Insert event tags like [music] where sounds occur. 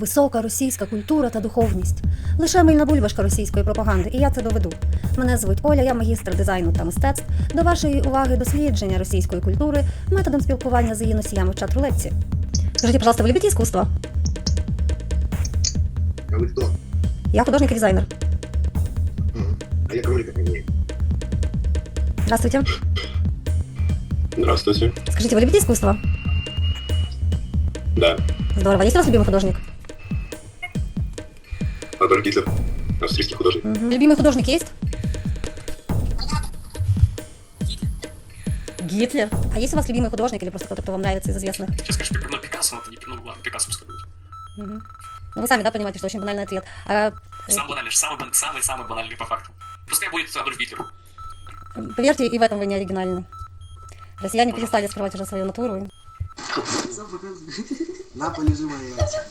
висока російська культура та духовність. Лише мильна бульбашка російської пропаганди, і я це доведу. Мене звуть Оля, я магістр дизайну та мистецтв. До вашої уваги дослідження російської культури методом спілкування з її носіями в чат рулетці. Скажите, пожалуйста, вы любите искусство? А вы кто? Я художник и дизайнер. Ага. А я кролика понимаю. Здравствуйте. Здравствуйте. Скажите, вы любите искусство? Да. Здорово. Есть у вас любимый художник? Адольф Гитлер. Австрийский художник. Любимый художник есть? Гитлер. А есть у вас любимый художник или просто кто-то, кто вам нравится из известных? Сейчас, пикнул Пикассо, но это не пикнул, ладно, Пикассо пускай будет. Мгм. Ну, вы сами, да, понимаете, что очень банальный ответ. А, э, Самый банальный, самый, бан- самый, самый банальный по факту. Пускай будет Адольф Гитлер. поверьте, и в этом вы не оригинальны. Россияне перестали скрывать уже свою натуру. На, [laughs] полежи мои яйца.